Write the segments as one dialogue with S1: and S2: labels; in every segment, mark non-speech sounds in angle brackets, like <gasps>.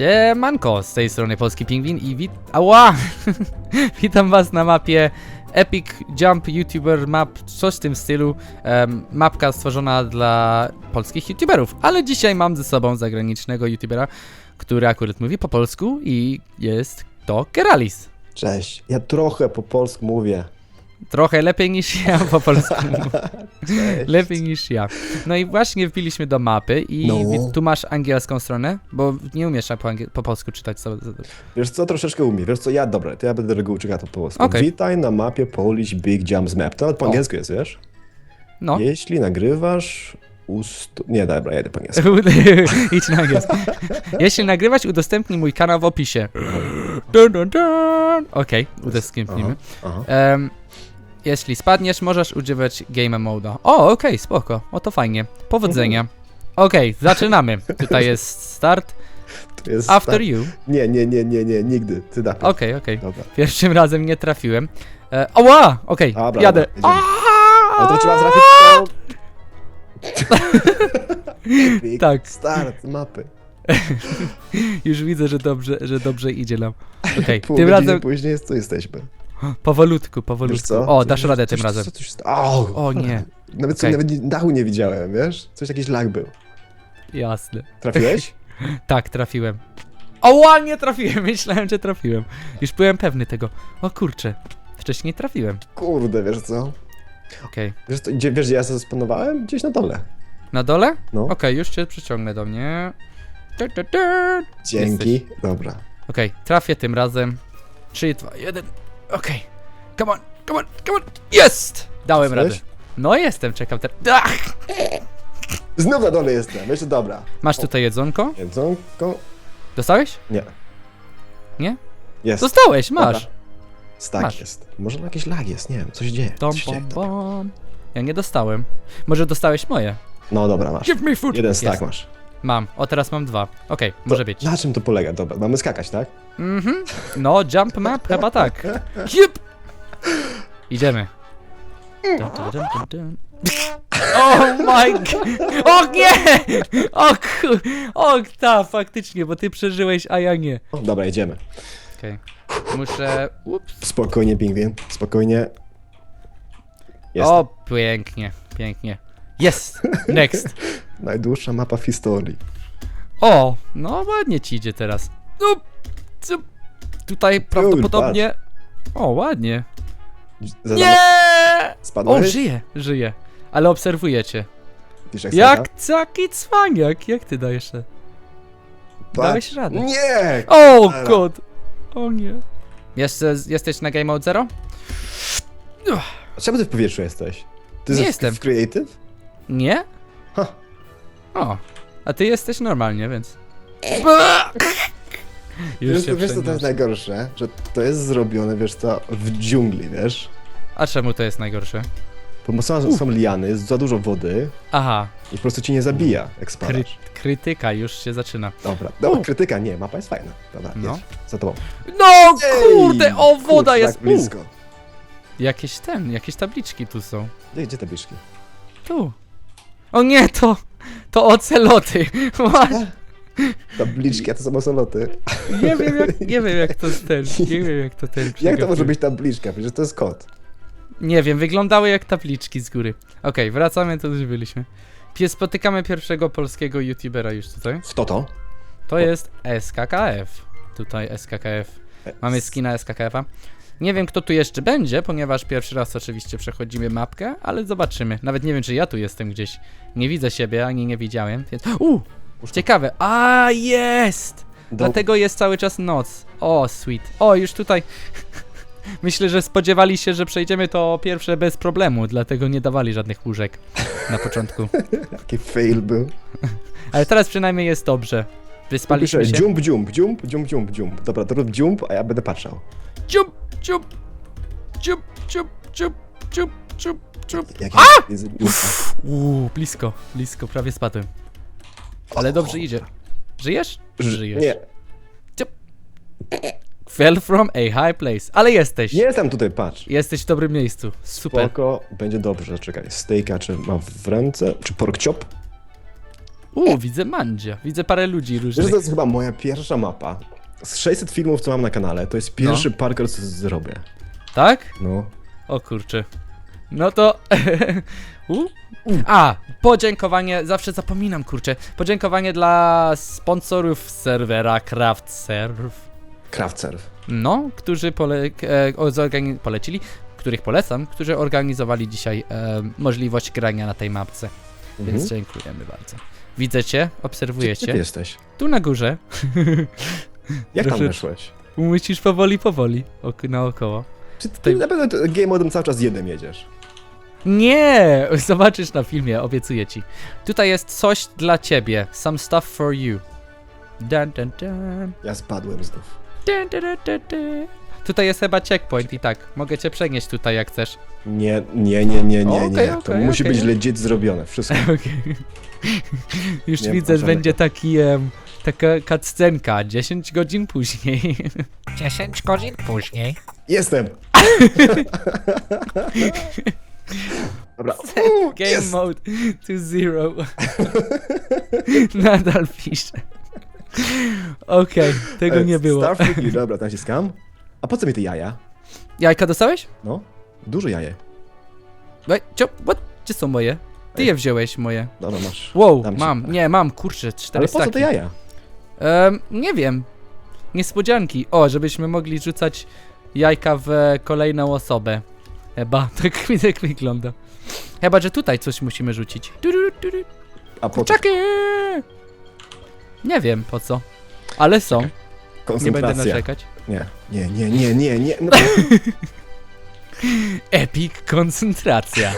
S1: Siemanko, z tej strony Polski Pingwin i wit... Ała! <laughs> Witam was na mapie Epic Jump YouTuber Map, coś w tym stylu. Em, mapka stworzona dla polskich YouTuberów, ale dzisiaj mam ze sobą zagranicznego YouTubera, który akurat mówi po polsku i jest to Keralis.
S2: Cześć. Ja trochę po polsku mówię.
S1: Trochę lepiej niż ja <laughs> po polsku. Lepiej niż ja. No i właśnie wbiliśmy do mapy i
S2: No.
S1: tu masz angielską stronę, bo nie umiesz po, angiel- po polsku czytać. So, so,
S2: Wiesz co, troszeczkę umiem. Wiesz co, ja dobra, to ja będę reguł czytał po polsku.
S1: Okej.
S2: Witaj na mapie Polish Big Jumps Map. To nawet po
S1: O.
S2: angielsku jest, wiesz?
S1: no.
S2: Jeśli nagrywasz ust... Nie, dobra, jedę po angielsku. <laughs> <laughs>
S1: Idź na angielski. Jeśli nagrywać, udostępnij mój kanał w opisie. <gasps> Dun, dun, dun. Okej, udostępnimy.
S2: Aha.
S1: Em, jeśli spadniesz, możesz używać game moda. O, okej, spoko. O, to fajnie. Powodzenia. Okej, zaczynamy. <laughs> Tutaj jest start.
S2: To jest
S1: After
S2: tak-
S1: you.
S2: Nie, nie, nie, nie, nie, nigdy. Ty najpierw.
S1: Okej, okej.
S2: Dobra.
S1: Pierwszym razem nie trafiłem. E, oła! Okej,
S2: Dobra,
S1: jadę.
S2: dobra, jedziemy. Ale to trzeba trafić to... <laughs> Epic
S1: Tak.
S2: Start mapy. <laughs>
S1: Już widzę, że dobrze, że dobrze idzie nam. Okej,
S2: Pół
S1: tym
S2: godziny
S1: razem
S2: później jest, tu jesteśmy.
S1: Powolutku,
S2: Wiesz
S1: powolutku.
S2: co?
S1: O, dasz radę
S2: coś-
S1: tym razem.
S2: Co, o,
S1: O nie,
S2: Nawet, co,
S1: Okej.
S2: nawet nie- dachu nie widziałem, wiesz? Coś jakiś lag był.
S1: jasne.
S2: Trafiłeś? <laughs>
S1: Tak, trafiłem. O, nie trafiłem, <laughs> myślałem, że trafiłem. Już byłem pewny tego. O kurczę, wcześniej trafiłem.
S2: Kurde, wiesz co?
S1: Okej.
S2: Wiesz, gdzie, wiesz gdzie ja sobie spanowałem? Gdzieś na dole.
S1: Na dole?
S2: No.
S1: Okej, już cię przyciągnę do mnie. Tu, tu, tu.
S2: Dzięki. Dobra.
S1: Okej, trafię tym razem. 3, 2, 1. Okej. Come on, come on, come on. Jest! Dałem radę.
S2: Jesteś?
S1: No jestem, czekam teraz. Ach!
S2: Znów na dole jestem, jeszcze dobra.
S1: Masz tutaj jedzonko?
S2: Jedzonko?
S1: Dostałeś?
S2: Nie.
S1: Nie?
S2: Jest.
S1: Dostałeś, masz. Masz.
S2: jest. Może na jakiś lag jest, nie wiem, coś dzieje.
S1: Tom,
S2: coś dzieje.
S1: pom, pom. Ja nie dostałem. Może dostałeś moje?
S2: No dobra, masz.
S1: Give me food!
S2: Jeden stack
S1: Jest.
S2: masz.
S1: Mam. O, teraz mam dwa. Okej, może być.
S2: Na czym to polega? Dobra, mamy skakać, tak?
S1: Mhm. No, jump map? Chyba tak. Jup! Idziemy. Dun, dun, dun, dun, dun. Oh my god! O nie! O ku... O ta, faktycznie, bo ty przeżyłeś, a ja nie.
S2: O, dobra, jedziemy.
S1: Okej. Muszę... Ups.
S2: Spokojnie, pingwin. Spokojnie. Jest.
S1: O, pięknie, pięknie. Jest! Next. <laughs>
S2: Najdłuższa mapa w historii.
S1: O, no ładnie ci idzie teraz. No, tutaj prawdopodobnie... O, ładnie.
S2: Za-
S1: Nie! O,
S2: Spadłeś?
S1: żyje, żyje. Ale obserwujecie.
S2: Jak
S1: Jak
S2: spada?
S1: taki cwaniak, jak ty dajesz dałeś radę.
S2: Nie!
S1: O,
S2: Cholera.
S1: god! O nie. Jeszcze, jesteś na Game Mode Zero?
S2: Czemu ty w powietrzu jesteś? Ty
S1: Nie
S2: ze-
S1: jestem.
S2: w Creative?
S1: Nie?
S2: Ha.
S1: O, a ty jesteś normalnie, więc... Już
S2: Wiesz,
S1: się
S2: wiesz co to jest najgorsze? Że to jest zrobione, wiesz co, w dżungli, wiesz?
S1: A czemu to jest najgorsze?
S2: Bo są, są liany, jest za dużo wody
S1: Aha,
S2: i po prostu ci nie zabija, jak
S1: kry krytyka już się zaczyna.
S2: Dobra,
S1: U.
S2: krytyka, nie, mapa jest fajna. Dobra,
S1: No.
S2: jedź, za tobą.
S1: No kurde, o woda
S2: Kurczę,
S1: jest!
S2: Tak blisko.
S1: Jakieś ten, jakieś tabliczki tu są.
S2: Gdzie, gdzie te bliczki?
S1: Tu. O nie, to... To oceloty. <laughs> What?
S2: Tabliczki, a to są osoloty.
S1: Nie wiem jak, nie wiem jak to ten, <laughs> nie wiem jak to ten
S2: Jak to może być tabliczka? Przecież to jest kot.
S1: Nie wiem, wyglądały jak tabliczki z góry. Okej, wracamy, to już byliśmy. Pie- Spotykamy pierwszego polskiego youtubera już tutaj.
S2: Kto to?
S1: To jest SKKF. Tutaj SKKF. Mamy skina SKKF-a. Nie wiem kto tu jeszcze będzie, ponieważ pierwszy raz oczywiście przechodzimy mapkę, ale zobaczymy. Nawet nie wiem czy ja tu jestem gdzieś. Nie widzę siebie, ani nie widziałem, więc... Ciekawe. A jest! Dlatego jest cały czas noc. O, sweet. O, już tutaj. <laughs> Myślę, że spodziewali się, że przejdziemy to pierwsze bez problemu, dlatego nie dawali żadnych łóżek na początku. <laughs>
S2: Taki fail był. <laughs>
S1: Ale teraz przynajmniej jest dobrze. Wyspaliśmy się.
S2: Jump, jump, jump, jump, jump, jump. Dobra, to rób jump, a ja będę patrzał.
S1: Ciup, ciup, ciup, ciup, ciup, ciup, ciup, ciup.
S2: Jak jest...
S1: Uuu, blisko, blisko, prawie spadłem. Ale dobrze idzie. Żyjesz? Żyjesz.
S2: Nie,
S1: Fell from a high place. Ale jesteś.
S2: jestem tutaj, patrz.
S1: Jesteś w dobrym miejscu. Super.
S2: Spoko, będzie dobrze, czekaj. Steaka czy mam w ręce, czy pork chop?
S1: U, widzę mandzia. Widzę parę ludzi
S2: Wiesz, że
S1: różnych.
S2: to jest chyba moja pierwsza mapa. Z 600 filmów, co mam na kanale, to jest pierwszy parkour, co zrobię.
S1: Tak?
S2: No.
S1: O kurczę. No to. <laughs> U? A, podziękowanie, zawsze zapominam, kurczę. Podziękowanie dla sponsorów serwera Craft Serve.
S2: Craft Surf.
S1: No, którzy pole, e, o, zorgani- polecili, których polecam, którzy organizowali dzisiaj e, możliwość grania na tej mapce. Więc
S2: Mhm.
S1: dziękujemy bardzo. Widzę cię,
S2: Gdzie ty
S1: cię.
S2: jesteś?
S1: Tu na górze. <laughs>
S2: Jak tam
S1: Proszę.
S2: weszłeś?
S1: Musisz powoli, powoli. Ok, naokoło.
S2: Czy ty
S1: Tutaj-
S2: na pewno t- game modem cały czas jednym jedziesz?
S1: Nie! <laughs> Zobaczysz na filmie, obiecuję ci. Tutaj jest coś dla ciebie. Some stuff for you. Dun, dun, dun.
S2: Ja spadłem znów.
S1: Dun, dun, dun, dun, dun. Tutaj jest chyba checkpoint i tak. Mogę cię przenieść tutaj jak chcesz.
S2: Nie, nie, nie, nie, nie,
S1: Okej,
S2: nie. To
S1: okej,
S2: musi
S1: okej.
S2: być legit zrobione, wszystko. <laughs>
S1: Okej. <laughs> Już
S2: Nie
S1: widzę, że będzie taki em, taka cutscenka 10 godzin później.
S3: 10 godzin później.
S2: Jestem! Dobra. <laughs> Uuu,
S1: Game
S2: jest!
S1: mode to zero. <laughs> Nadal pisze. Okej, tego
S2: E,
S1: nie było.
S2: Starfleet, dobra, naciskam. A po co mi te jaja?
S1: Jajka dostałeś?
S2: No, dużo jaje.
S1: Cio, what? Gdzie są moje? Ty je wziąłeś moje.
S2: Dobra, masz.
S1: Wow,
S2: Dam ci.
S1: mam, nie, mam, kurczę, cztery
S2: Ale po co
S1: staki.
S2: te jaja?
S1: Em, nie wiem. Niespodzianki. O, żebyśmy mogli rzucać jajka w kolejną osobę. Chyba, <laughs> tak mi tak wygląda. Chyba, że tutaj coś musimy rzucić. Du, du, du, du.
S2: A po co?
S1: Nie wiem po co. Ale są. Nie będę
S2: Koncentracja.
S1: narzekać.
S2: Nie, nie, nie, nie, nie, nie. No, <laughs>
S1: Epic koncentracja.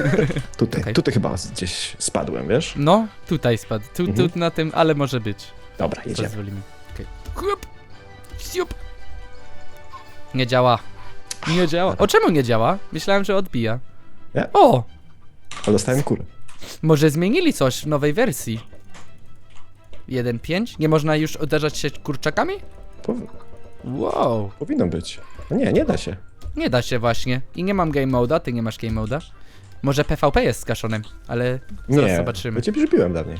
S1: <laughs>
S2: tutaj,
S1: Okej.
S2: tutaj chyba gdzieś spadłem, wiesz?
S1: No, tutaj spadł. Tu,
S2: Mhm.
S1: tu na tym, ale może być.
S2: Dobra, jedziemy.
S1: Siup. Nie działa. Nie działa. O czemu nie działa? Myślałem, że odbija.
S2: Nie.
S1: O!
S2: A dostałem kulę.
S1: Może zmienili coś w nowej wersji. 1.5? Nie można już uderzać się kurczakami?
S2: Powi-
S1: Wow.
S2: powinno być. No nie, nie da się.
S1: Nie da się właśnie. I nie mam game moda, ty nie masz game moda. Może PvP jest skaszonym, ale zaraz
S2: nie,
S1: zobaczymy.
S2: Ja cię przybiłem dawniej.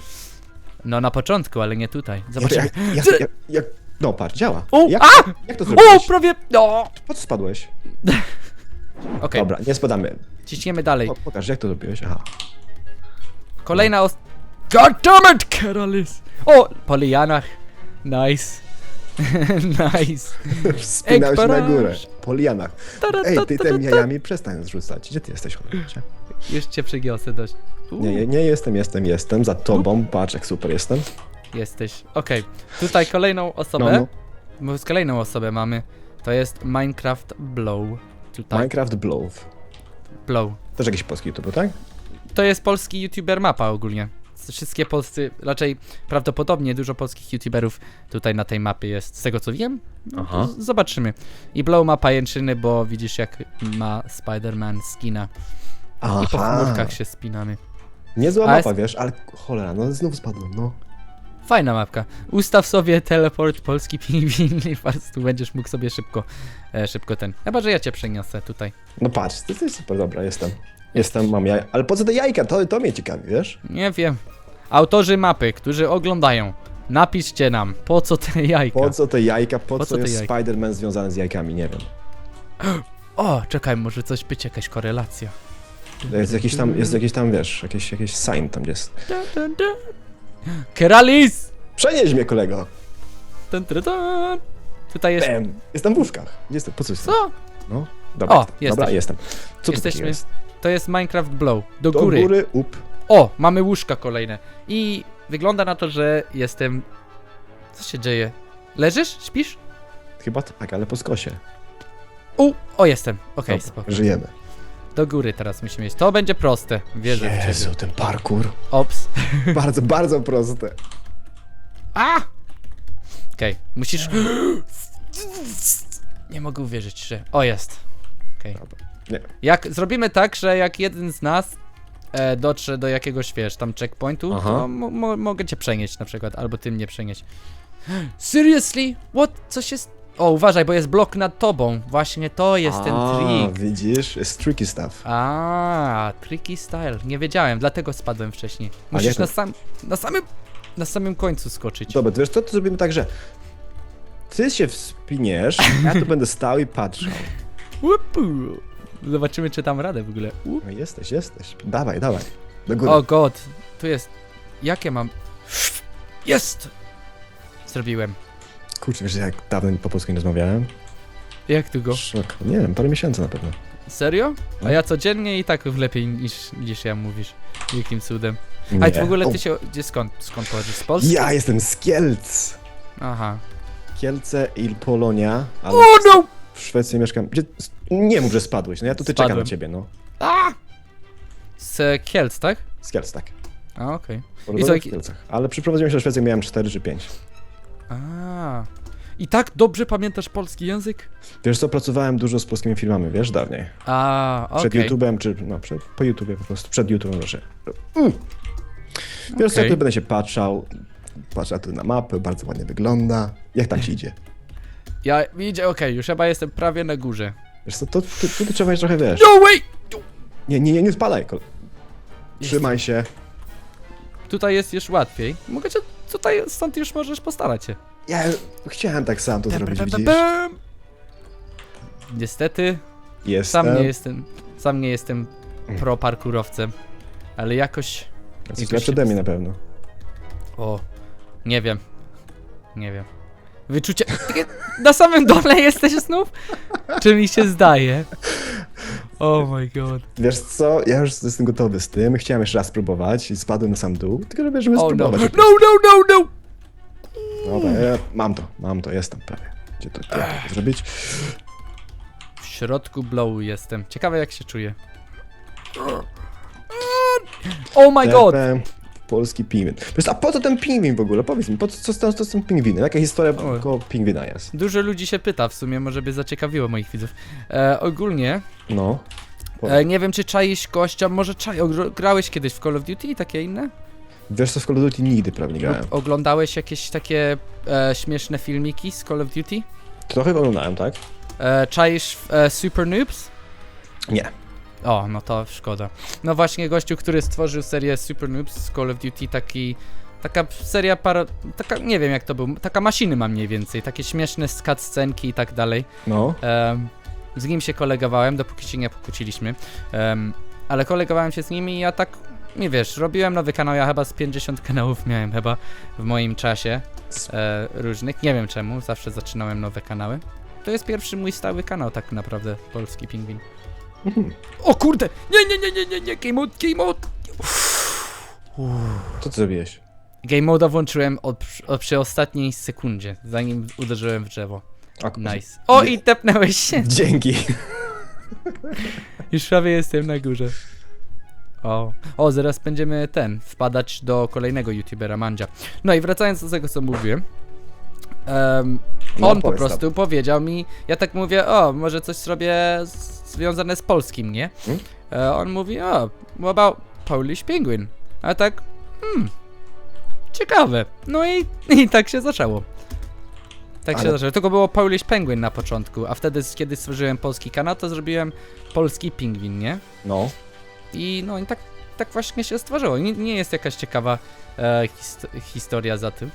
S1: No na początku, ale nie tutaj. Zobaczymy.
S2: ja, ja, ja, no patrz, działa.
S1: O,
S2: jak,
S1: a!
S2: jak to
S1: O,
S2: zrobiłeś?
S1: prawie... No!
S2: Po co spadłeś? <laughs>
S1: Okej,
S2: Dobra, nie spadamy.
S1: ciśniemy dalej.
S2: Po, pokaż, jak to zrobiłeś? Aha.
S1: Kolejna os... God damn it, Keralis! O, po lianach. Nice. <laughs> nice.
S2: Wspinałeś się na górę. Po lianach.
S1: Tara,
S2: Ej, ty
S1: ta, ta,
S2: tymi
S1: ta.
S2: jajami przestań zrzucać. Gdzie ty jesteś, cholercie?
S1: Już cię przygiosę dość. Uuu,
S2: Nie, nie, nie jestem, jestem, jestem. Za tobą. Patrz, jak super jestem.
S1: Jesteś. Okej. Tutaj kolejną osobę.
S2: No, no.
S1: Bo z kolejną osobę mamy. To jest Minecraft Blow. Tutaj.
S2: Minecraft Blow.
S1: Blow.
S2: Też jakiś polski youtuber, tak?
S1: To jest polski youtuber mapa ogólnie. Wszystkie polscy, raczej prawdopodobnie dużo polskich youtuberów tutaj na tej mapie jest. Z tego co wiem, no,
S2: Aha.
S1: z- zobaczymy. I Blow ma pajęczyny, bo widzisz jak ma Spider-Man skina. I po chmurkach się spinamy.
S2: Niezła
S1: A
S2: mapa,
S1: jest-
S2: wiesz, ale cholera, no znów spadłem, no.
S1: Fajna mapka. Ustaw sobie teleport polski pingwin i po prostu będziesz mógł sobie szybko, e, szybko ten. Chyba, że ja cię przeniosę tutaj.
S2: No patrz, to jest super, dobra, jestem. Jestem, mam jaj. Ale po co te jajka? To, to mnie ciekawi, wiesz?
S1: Nie wiem. Autorzy mapy, którzy oglądają, napiszcie nam, po co te jajka.
S2: Po co te jajka? Po, co,
S1: co te
S2: jest
S1: jajka?
S2: Spider-Man związany z jajkami? Nie wiem. <gasps>
S1: O, czekaj, może coś być, jakaś korelacja.
S2: Jest jakiś tam, jest jakiś tam, wiesz, jakiś, jakiś sign tam jest.
S1: Dun, dun. Keralis!
S2: Przenieś mnie, kolego!
S1: Dun. Tutaj jest...
S2: Bam! Jestem w łóżkach. Jestem, po co jestem?
S1: Co?
S2: No, dobra,
S1: O,
S2: jestem. dobra,
S1: jesteś.
S2: jestem. Co tu
S1: Jesteśmy-
S2: takiego jest?
S1: To jest Minecraft Blow. Do,
S2: Do
S1: góry.
S2: góry, up.
S1: O, mamy łóżka kolejne. I wygląda na to, że jestem... Co się dzieje? Leżysz? Śpisz?
S2: Chyba tak, ale po skosie.
S1: U, o jestem. Okej,
S2: Dobra,
S1: spoko.
S2: Żyjemy.
S1: Do góry teraz musimy iść. To będzie proste. Wierzę w ciebie.
S2: Jezu, ten parkour.
S1: Ops. <laughs>
S2: bardzo, bardzo proste.
S1: A! Okej, musisz... <gasps> Nie mogę uwierzyć, że... O, jest. Okej.
S2: Nie.
S1: Jak zrobimy tak, że jak jeden z nas e, dotrze do jakiegoś, wiesz, tam checkpointu,
S2: Aha.
S1: to mo mo mogę cię przenieść na przykład, albo ty mnie przenieść. <gasps> Seriously? What? Co się... s- O, uważaj, bo jest blok nad tobą. Właśnie to jest ten
S2: A,
S1: trik.
S2: widzisz? Jest tricky stuff.
S1: A, tricky style. Nie wiedziałem, dlatego spadłem wcześniej. Musisz
S2: jak to-
S1: na, sam, na samym na samym końcu skoczyć.
S2: Dobra, to wiesz co, to zrobimy tak, że ty się wspiniesz, ja tu będę stał i patrzał. <laughs>
S1: Łupu. Zobaczymy, czy tam radę w ogóle. Łup.
S2: No jesteś, jesteś. Dawaj, dawaj. Do góry.
S1: O god, tu jest. Jakie mam? Jest! Zrobiłem.
S2: Kurczę, wiesz, jak dawno po polsku nie rozmawiałem?
S1: Jak tu go?
S2: Szok. Nie wiem, parę miesięcy na pewno.
S1: Serio? A
S2: No.
S1: ja codziennie i tak lepiej niż, niż ja mówisz. Jakim cudem. A w ogóle
S2: O,
S1: ty się. Gdzie skąd? Skąd pochodzisz? Z Polski?
S2: Ja jestem z Kielc!
S1: Aha.
S2: Kielce i Polonia, ale
S1: O no!
S2: w Szwecji mieszkam. Gdzie... Nie mów, że spadłeś, no ja tutaj czekam
S1: Spadłem.
S2: na ciebie, no.
S1: A! Z Kielc, tak?
S2: Z Kielc, tak.
S1: A, okej.
S2: Urodzony
S1: co,
S2: w Kielcach. Ale przyprowadziłem się do Szwecji, jak miałem 4 czy 5.
S1: A. I tak dobrze pamiętasz polski język?
S2: Wiesz co, pracowałem dużo z polskimi filmami, wiesz, dawniej.
S1: A, okej.
S2: Przed YouTube'em, czy no, przed, po YouTubie po prostu, przed YouTube'em proszę. Mm. Wiesz co,
S1: Okej.
S2: tu będę się patrzał, patrzę tu na mapę, bardzo ładnie wygląda. Jak tam ci idzie?
S1: Ja idzie, okej, już chyba jestem prawie na górze.
S2: Wiesz co, to, tutaj trzeba jeszcze trochę, wiesz.
S1: No way!
S2: Nie, nie, nie, nie spadaj. kol- Trzymaj się.
S1: Tutaj jest już łatwiej. Mogę cię tutaj, stąd już możesz postarać się.
S2: Ja chciałem tak sam to zrobić, widzisz?
S1: Niestety,
S2: Jestem.
S1: sam nie jestem, sam nie jestem pro parkurowcem, ale jakoś,
S2: Jesteś
S1: jakoś
S2: lepszy
S1: się
S2: ode mnie na pewno.
S1: o, nie wiem, nie wiem. Wyczucie, takie <laughs> na samym dole jesteś znów? Czy mi się zdaje? Oh my god.
S2: Wiesz co, ja już jestem gotowy z tym. Chciałem jeszcze raz spróbować i spadłem na sam dół. Tylko żeby, żeby
S1: Oh no.
S2: spróbować.
S1: No, no, no, no!
S2: Dobra, ja mam to, mam to, jestem prawie. Gdzie to, to, to zrobić?
S1: W środku blowu jestem. Ciekawe jak się czuję. Oh my god!
S2: Polski pingwin. Wiesz, a po co ten pingwin w ogóle? Powiedz mi, po co, co, z tym- co z tym pingwinem? Jaka historia
S1: O.
S2: koło pingwina jest?
S1: Dużo ludzi się pyta w sumie, może by zaciekawiło moich widzów. E, ogólnie,
S2: No.
S1: e, nie wiem czy czaisz gościa, może czaj, grałeś kiedyś w Call of Duty i takie inne?
S2: Wiesz co, w Call of Duty nigdy prawie nie grałem.
S1: Lub oglądałeś jakieś takie e, śmieszne filmiki z Call of Duty?
S2: Trochę oglądałem, tak?
S1: E, czaisz e, Super Noobs?
S2: Nie.
S1: O, no to szkoda. No właśnie gościu, który stworzył serię Super Noobs z Call of Duty, taki... Taka seria paro... Taka, nie wiem jak to był, taka maszyny ma mniej więcej, takie śmieszne scenki i tak dalej.
S2: No.
S1: Em, z nim się kolegowałem, dopóki się nie pokłóciliśmy. Em, ale kolegowałem się z nimi i ja tak, nie wiesz, robiłem nowy kanał, ja chyba z 50 kanałów miałem chyba w moim czasie e, różnych. Nie wiem czemu, zawsze zaczynałem nowe kanały. To jest pierwszy mój stały kanał tak naprawdę, Polski Pingwin.
S2: Mhm.
S1: O kurde! Nie, nie, nie, nie, nie, nie, game mode, game mode!
S2: Co ty zrobiłeś?
S1: Game mode włączyłem od, od, przy ostatniej sekundzie, zanim uderzyłem w drzewo.
S2: A.
S1: Nice. O, i tepnęłeś się!
S2: Dzięki.
S1: Już prawie jestem na górze. O, o, zaraz będziemy ten, wpadać do kolejnego youtubera, Mandzia. No i wracając do tego, co mówiłem. em,
S2: No,
S1: on po
S2: powiedz
S1: prostu powiedział mi, ja tak mówię, o, może coś zrobię z, związane z polskim, nie?
S2: Hmm?
S1: E, on mówi, o, what about Polish Penguin? A tak, hmm, ciekawe. No i, <laughs> i tak się zaczęło. Tak się
S2: Ale-
S1: zaczęło. Tylko było Polish Penguin na początku, a wtedy, kiedy stworzyłem polski kanał, to zrobiłem polski pingwin, nie?
S2: No.
S1: I no i tak, tak właśnie się stworzyło. Nie, nie jest jakaś ciekawa e, hist historia za tym.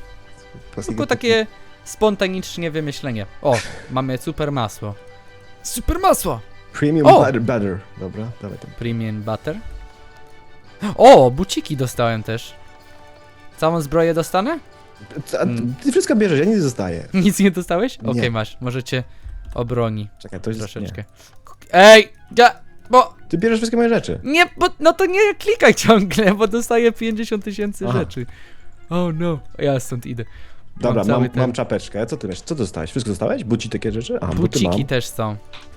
S1: Tylko takie spontanicznie wymyślenie. O, mamy super masło. Super masło!
S2: Premium
S1: O!
S2: butter, butter. Dobra, dawaj tam.
S1: Premium butter. O, buciki dostałem też. Całą zbroję dostanę?
S2: A,
S1: Mm.
S2: ty wszystko bierzesz, ja nic nie zostaję. <laughs>
S1: Nic nie dostałeś?
S2: Nie.
S1: Okej, masz. Może cię obroni
S2: Czekaj, to jest...
S1: troszeczkę. Ej, ja, bo
S2: Nie. Ty bierzesz wszystkie moje rzeczy.
S1: Nie, bo no to nie klikaj ciągle, bo dostaję 50 tysięcy
S2: Aha.
S1: rzeczy. Oh no, ja stąd idę.
S2: Dobra, mam,
S1: ten-
S2: mam czapeczkę. Co ty masz? Co dostałeś? Wszystko dostałeś? Buci takie rzeczy? A, buty
S1: Buciki
S2: mam.
S1: też są.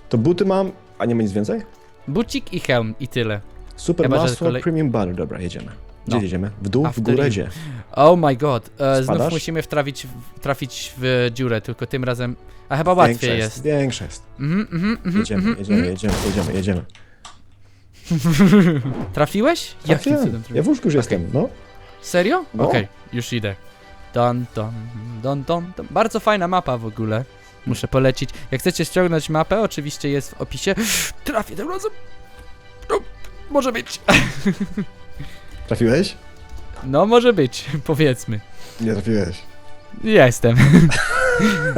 S2: To buty mam, a nie ma nic więcej?
S1: Bucik i hełm i tyle.
S2: Super
S1: Chyba, że
S2: masło,
S1: kolej-
S2: premium butter. Dobra, jedziemy. Gdzie
S1: No.
S2: jedziemy? W dół, w
S1: After
S2: górę,
S1: you.
S2: gdzie?
S1: Oh my god, e, znów
S2: Spadasz?
S1: musimy wtrafić, w- trafić w dziurę, tylko tym razem... A chyba łatwiej
S2: Większa
S1: jest.
S2: Większa jest.
S1: Mhm, mhm, mhm,
S2: Jedziemy,
S1: mhm,
S2: jedziemy,
S1: mhm.
S2: jedziemy, jedziemy, jedziemy. <laughs>
S1: Trafiłeś? Jakim
S2: Trafiłem.
S1: cudem
S2: Ja w łóżku już jestem, no.
S1: Serio?
S2: No.
S1: Okej, już idę. Don, don, don, don, don. Bardzo fajna mapa w ogóle. Muszę polecić. Jak chcecie ściągnąć mapę, oczywiście jest w opisie. <gasps> Trafię tym razem. No, może być. <laughs>
S2: Trafiłeś?
S1: No, może być, <laughs> powiedzmy.
S2: Nie trafiłeś.
S1: Jestem.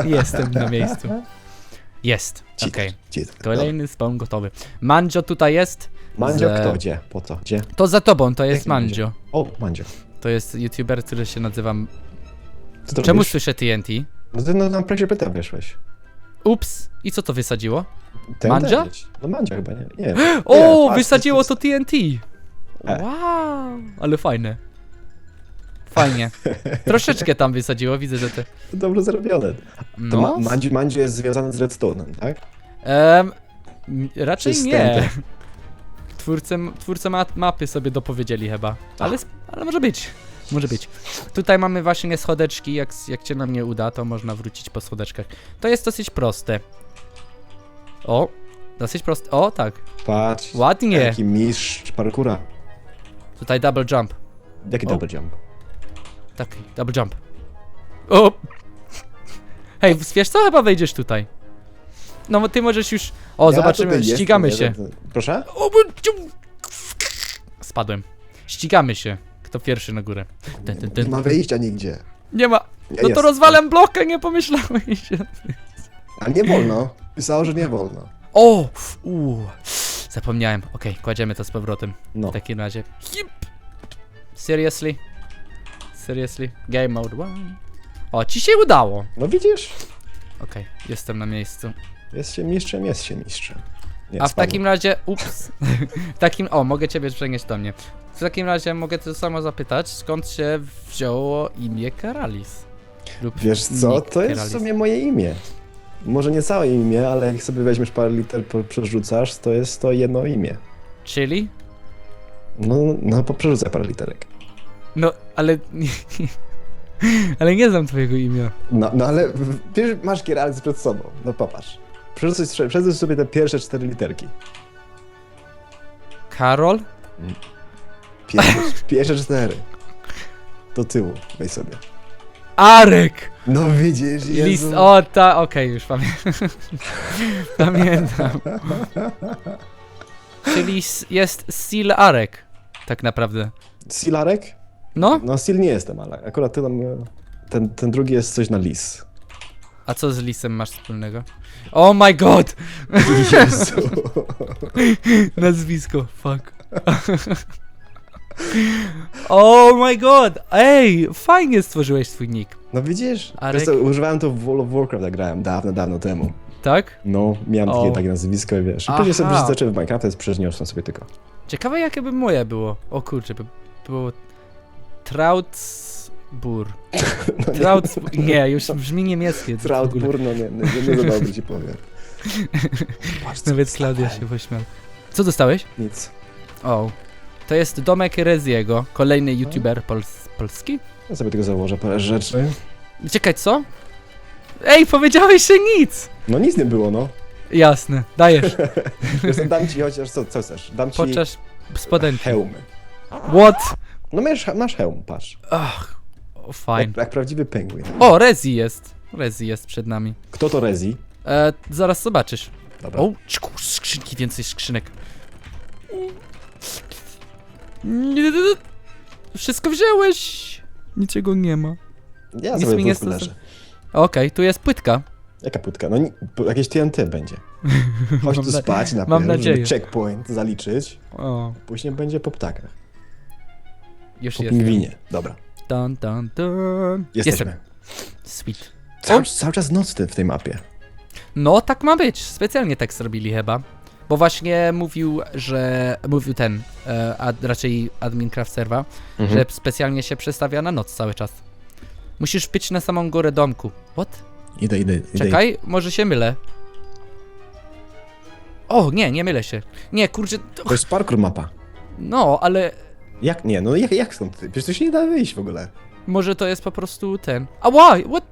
S1: Jestem na miejscu. Jest. Okej. Kolejny spawn gotowy. Mandzio tutaj jest.
S2: Mandzio
S1: Ze-
S2: kto? Gdzie? Po co? Gdzie?
S1: To za tobą, to jest
S2: Jaki Mandzio?
S1: Mandzio.
S2: O, Mandzio.
S1: To jest youtuber, który się nazywa...
S2: Co to
S1: Czemu
S2: robisz?
S1: słyszę TNT?
S2: No ty no, na projekcie pyta wyszłeś.
S1: Ups. I co to wysadziło?
S2: Ten
S1: Mandzia?
S2: też. No Mandzia chyba, nie? Nie. <gasps>
S1: O,
S2: Nie, patrz,
S1: wysadziło to TNT!
S2: E.
S1: Wow, ale fajne. Fajnie. Troszeczkę tam wysadziło, widzę, że.
S2: To dobrze zrobione. To
S1: No,
S2: Ma jest związany z Redstone'em, tak?
S1: em, m, raczej nie. Twórcy, twórcy ma mapy sobie dopowiedzieli chyba, ale, sp- ale może być. Może być. Tutaj mamy właśnie schodeczki, jak, jak cię nam nie uda, to można wrócić po schodeczkach. To jest dosyć proste. O, dosyć proste. O, tak.
S2: Patrz.
S1: Ładnie.
S2: Jaki mistrz parkura.
S1: Tutaj double jump.
S2: Jaki
S1: O.
S2: double jump?
S1: Tak, double jump. O! Hej, wiesz co? Chyba wejdziesz tutaj. No, bo ty możesz już... O,
S2: Ja
S1: zobaczymy,
S2: tutaj
S1: ścigamy się.
S2: Proszę?
S1: O, bo- ciu- Spadłem. Ścigamy się. Kto pierwszy na górę? Ten, ten,
S2: Nie
S1: ten.
S2: ma wyjścia nigdzie.
S1: Nie ma. No to rozwalam blokę, nie pomyślałeś.
S2: A nie wolno. Pisało, że nie wolno.
S1: O! Uuu. Zapomniałem. Okej, kładziemy to z powrotem.
S2: No.
S1: W takim razie. Hip. Seriously? Seriously? Game mode one. O, ci się udało.
S2: No widzisz?
S1: Okej, jestem na miejscu.
S2: Jest się mistrzem, jest się mistrzem. Nie,
S1: A w takim razie, ups, w takim, o, mogę ciebie przenieść do mnie. W takim razie mogę to samo zapytać, skąd się wzięło imię Karalis? Lub
S2: Wiesz co,
S1: nick
S2: to jest w
S1: Keralis.
S2: sumie moje imię. Może nie całe imię, ale jak sobie weźmiesz parę liter, po- przerzucasz, to jest to jedno imię.
S1: Czyli?
S2: No, no po- przerzucaj parę literek.
S1: No, ale... <laughs> ale nie znam twojego imienia.
S2: No, no ale wiesz, masz Kieralec przed sobą. No popatrz. Przerzucaj sobie te pierwsze cztery literki.
S1: Karol?
S2: Pierwsze, <laughs> pierwsze cztery. Do tyłu, weź sobie.
S1: Arek!
S2: No widzisz, Jezu.
S1: List, o, ta, okej, już <laughs> pamiętam. pamiętam. Czyli s- jest Sil Arek, tak naprawdę.
S2: Silarek?
S1: No,
S2: No Sil nie jestem, ale akurat ty tam, e, ten, ten drugi jest coś na lis.
S1: a co z Lisem masz wspólnego? Oh my god!
S2: Jezu. <laughs>
S1: Nazwisko, fuck. <laughs> oh my god! Ej, fajnie stworzyłeś swój nick,
S2: No widzisz?
S1: Arek?
S2: Wiesz co, używałem to w World of Warcraft, jak grałem dawno, dawno temu.
S1: tak?
S2: No, miałem
S1: O.
S2: takie, takie nazwisko i wiesz. I później sobie
S1: Aha.
S2: zacząłem w Minecraft, więc przeniosłem sobie tylko.
S1: Ciekawe jakie by moje było. O kurczę, by było... Trautsbur. <laughs>
S2: No,
S1: Trautsbur... Nie, już brzmi niemieckie.
S2: Troutbur, no nie, nie, nie za dobrze ci powiem. Patrz, <laughs>
S1: Nawet Klaudia się pośmiał. Co dostałeś?
S2: Nic.
S1: O. To jest domek Reziego, kolejny youtuber pols polski?
S2: Ja sobie tylko założę parę rzeczy.
S1: Czekaj, co? Ej, powiedziałeś, że nic!
S2: No nic nie było, no.
S1: Jasne, dajesz. <laughs>
S2: Wiesz co, dam ci chociaż, co, co chcesz? Dam ci
S1: Podczas spodenki.
S2: hełmy.
S1: What?
S2: No masz, masz hełm, patrz.
S1: Ach, o, fajnie.
S2: Jak, jak prawdziwy penguin.
S1: O, Rezi jest. Rezi jest przed nami.
S2: Kto to Rezi?
S1: E, zaraz zobaczysz.
S2: Dobra.
S1: O, czku, skrzynki, więcej skrzynek. Wszystko wziąłeś. Niczego nie ma.
S2: Ja
S1: nic
S2: sobie
S1: mi nie. Okej, tu jest płytka.
S2: Jaka płytka? No jakieś TNT będzie. <laughs> Chodź tu spać na
S1: mam nadzieję.
S2: checkpoint zaliczyć.
S1: O,
S2: Później będzie po ptakach.
S1: Już
S2: Po
S1: jest.
S2: pingwinie. Dobra.
S1: Dun, dun, dun.
S2: Jesteśmy.
S1: Jestem. Sweet.
S2: Cały, cały czas noc w tej- mapie.
S1: No, tak ma być. Specjalnie tak zrobili chyba. Bo właśnie mówił, że. Mówił ten, e, a raczej admin Craft Serva,
S2: Mhm.
S1: że specjalnie się przestawia na noc cały czas. Musisz być na samą górę domku. What?
S2: Idę, idę, idę.
S1: Czekaj, może się mylę. O, nie, nie mylę się. Nie, kurczę. to-
S2: To jest parkour mapa.
S1: No, ale
S2: Jak nie? No jak, jak stąd? Przecież to się nie da wyjść w ogóle.
S1: może to jest po prostu ten. Ała, what?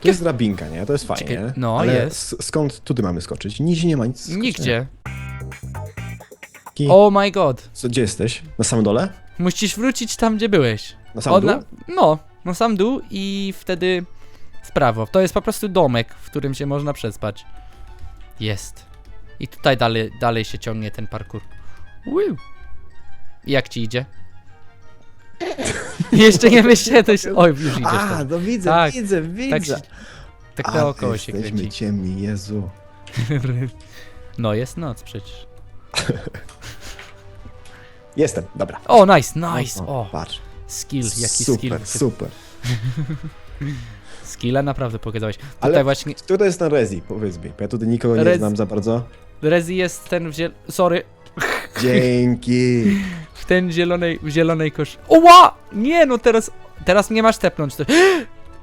S2: To jest drabinka, nie? To jest fajnie.
S1: Czekaj, no,
S2: Ale
S1: jest.
S2: s- skąd tutaj mamy skoczyć? Nigdzie nie ma nic. skoczenia.
S1: Nigdzie.
S2: Ki-
S1: Oh my god.
S2: Co, gdzie jesteś? Na samym dole?
S1: Musisz wrócić tam, gdzie byłeś.
S2: Na samym
S1: Ona-
S2: dół?
S1: No, na sam dół i wtedy w prawo. To jest po prostu domek, w którym się można przespać. Jest. I tutaj dalej, dalej się ciągnie ten parkour. Woo. I Jak ci idzie? <laughs> Jeszcze nie jest... Oj, już idziesz
S2: A,
S1: tam.
S2: no widzę,
S1: Tak,
S2: widzę, widzę.
S1: Tak, się- tak
S2: A,
S1: naokoło się
S2: jesteśmy
S1: kręci.
S2: ciemni, Jezu. <laughs>
S1: No, jest noc przecież. <laughs>
S2: Jestem, dobra.
S1: O, nice, nice.
S2: O, patrz.
S1: skill, jaki
S2: super,
S1: skill.
S2: super.
S1: Skilla naprawdę pokazałeś. Tutaj
S2: Ale
S1: właśnie
S2: Kto to jest ten Rezi? Powiedz mi, bo ja tutaj nikogo nie znam za bardzo.
S1: Rezi jest ten. Sorry.
S2: Dzięki.
S1: W ten zielonej, w zielonej kosz... Oła! Nie, no teraz... Teraz mnie masz tepnąć. To... <gasps>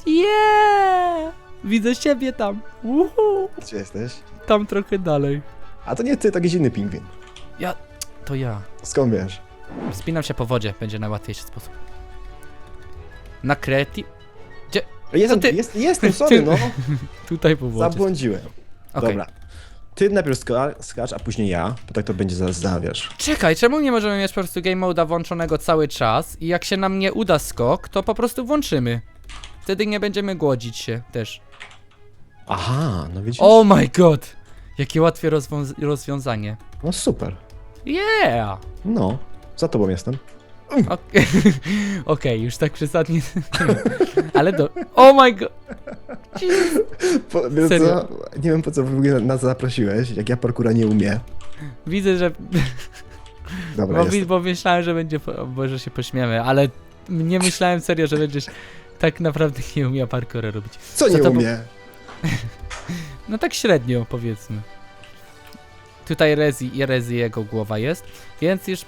S1: Yeah! Widzę siebie tam. Uhu.
S2: Gdzie jesteś?
S1: Tam trochę dalej.
S2: A to nie ty, to jakiś inny pingwin.
S1: To ja.
S2: Skąd wiesz?
S1: Wspinam się po wodzie, będzie najłatwiejszy sposób. Na kreti...
S2: Jestem,
S1: ty-
S2: jest, jestem, <laughs> sorry, no. <laughs>
S1: Tutaj po wodzie.
S2: Zabłądziłem.
S1: Okej.
S2: Dobra. Ty najpierw ska skacz, a później ja, bo tak to będzie za, za wiesz.
S1: Czekaj, czemu nie możemy mieć po prostu game mode'a włączonego cały czas i jak się nam nie uda skok, to po prostu włączymy. Wtedy nie będziemy głodzić się też.
S2: Aha, no widzisz?
S1: Oh my god! Jakie łatwe rozwiąz- rozwiązanie.
S2: No super.
S1: Yeah!
S2: No, za tobą jestem.
S1: Okej, <laughs> Okej, już tak przesadnie. <laughs> Ale do. Oh my god!
S2: Po, wiesz
S1: Serio?
S2: co? Nie wiem po co w ogóle nas zaprosiłeś, jak ja parkura nie umiem.
S1: Widzę, że.
S2: Dobra,
S1: Bo,
S2: jestem.
S1: wi- bo myślałem, że będzie. po- Bo że się pośmiemy, ale nie myślałem serio, że będziesz tak naprawdę nie umiał parkoura robić.
S2: Co nie
S1: to
S2: umie? <laughs>
S1: No tak średnio, powiedzmy. Tutaj Rezi i Rezi jego głowa jest, więc już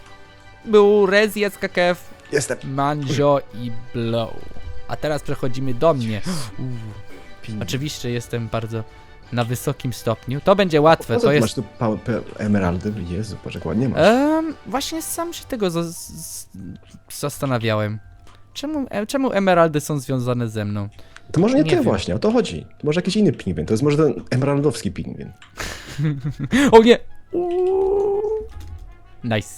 S1: był Rezi, SKKF,
S2: Jestem.
S1: Manjo i Blow. A teraz przechodzimy do mnie. Uuu, oczywiście jestem bardzo na wysokim stopniu. To będzie łatwe, to jest...
S2: masz tu pa- pe- emeraldy? Jezu, patrz jak ładnie masz.
S1: Em, właśnie sam się tego za- z- zastanawiałem. Czemu, e, czemu emeraldy są związane ze mną?
S2: To może nie,
S1: nie
S2: ty
S1: wiem.
S2: właśnie, o to chodzi. To może jakiś inny pingwin, to jest może ten emeraldowski pingwin. <laughs>
S1: O nie! Uuu. Nice.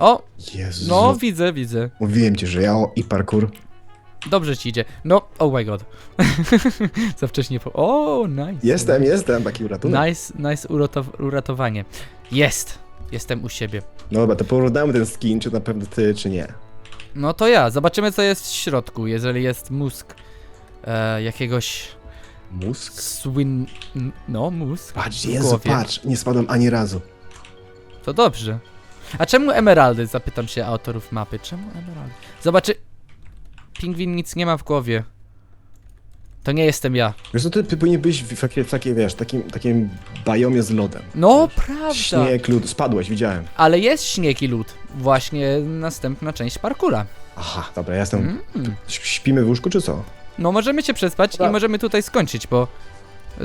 S1: O,
S2: Jezu.
S1: no widzę, widzę.
S2: Mówiłem ci, że ja o- i parkour.
S1: Dobrze ci idzie. No, oh my god. <laughs> Za wcześnie po... O, nice.
S2: Jestem, jestem, taki uratunek.
S1: Nice, nice urotow- uratowanie. Jest. Jestem u siebie.
S2: No dobra, to porównamy ten skin, czy na pewno ty, czy nie.
S1: No to ja. Zobaczymy, co jest w środku. Jeżeli jest mózg e, jakiegoś
S2: Mózg?
S1: swin... n- No, mózg.
S2: Patrz,
S1: w
S2: Jezu,
S1: głowie.
S2: patrz, nie spadłem ani razu.
S1: To dobrze. A czemu emeraldy? Zapytam się autorów mapy. Czemu emeraldy? Zobaczy... Pingwin nic nie ma w głowie. To nie jestem ja.
S2: Wiesz co, ty, powinien być w takiej, w takiej wiesz, takim, takim biomie z lodem.
S1: No, prawda.
S2: Śnieg, lód, spadłeś, widziałem.
S1: Ale jest śnieg i lód. Właśnie następna część parkura.
S2: Aha, dobra, ja jestem...
S1: Mm.
S2: Śp- Śpimy w łóżku, czy co?
S1: No możemy się przespać i możemy tutaj skończyć, bo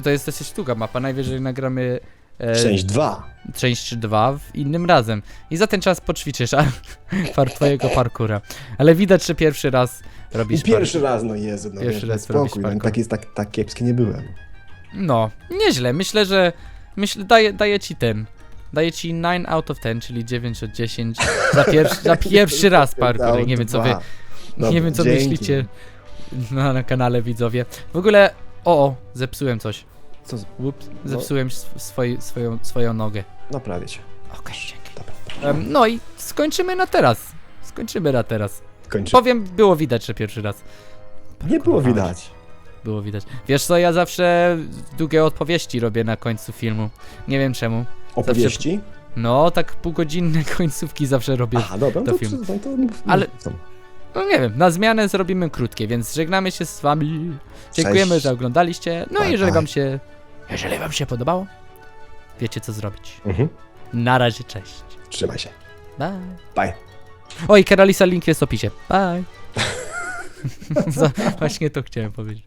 S1: to jest dosyć długa mapa. Najwyżej nagramy
S2: Część 2.
S1: część 2 w innym razem. I za ten czas poćwiczysz a, <laughs> par twojego parkura. Ale widać, że pierwszy raz robisz
S2: Pierwszy raz, no Jezu, no
S1: Pierwszy
S2: wiesz,
S1: raz
S2: spokój,
S1: robisz
S2: no,
S1: parkour.
S2: taki, tak, tak kiepski nie byłem.
S1: No, nieźle. Myślę, że myślę, daję, daję ci ten. Daję ci 9 out of 10, czyli 9 od 10 za, pierwszy <laughs> za pierwszy raz parkour. Nie wiem co wy,
S2: Dwa.
S1: nie wiem co
S2: dzięki.
S1: myślicie na, na kanale widzowie. W ogóle, o, o zepsułem coś.
S2: Co?
S1: Ups,
S2: No.
S1: zepsułem sw- swoi, swoją, swoją nogę.
S2: Naprawię cię.
S1: Okej, dzięki.
S2: Dobra,
S1: Em, no i skończymy na teraz. Skończymy na teraz.
S2: kończę.
S1: Powiem, było widać, że pierwszy raz.
S2: Nie było widać.
S1: Było widać. Wiesz co, ja zawsze długie odpowiedzi robię na końcu filmu. Nie wiem czemu.
S2: Opowieści?
S1: No, tak półgodzinne <laughs> końcówki zawsze robię.
S2: Aha, dobra,
S1: do
S2: no to,
S1: filmu.
S2: to, to, mów-
S1: Ale-. No nie wiem, na zmianę zrobimy krótkie, więc żegnamy się z wami. Dziękujemy,
S2: Cześć.
S1: że oglądaliście. No
S2: Bye,
S1: i jeżeli
S2: bye.
S1: wam się. Jeżeli wam się podobało, wiecie co zrobić.
S2: Mhm.
S1: Na razie, cześć.
S2: Trzymaj się.
S1: Bye.
S2: Bye.
S1: Oj, Keralisa link jest w opisie. Bye. <laughs> Właśnie to chciałem powiedzieć.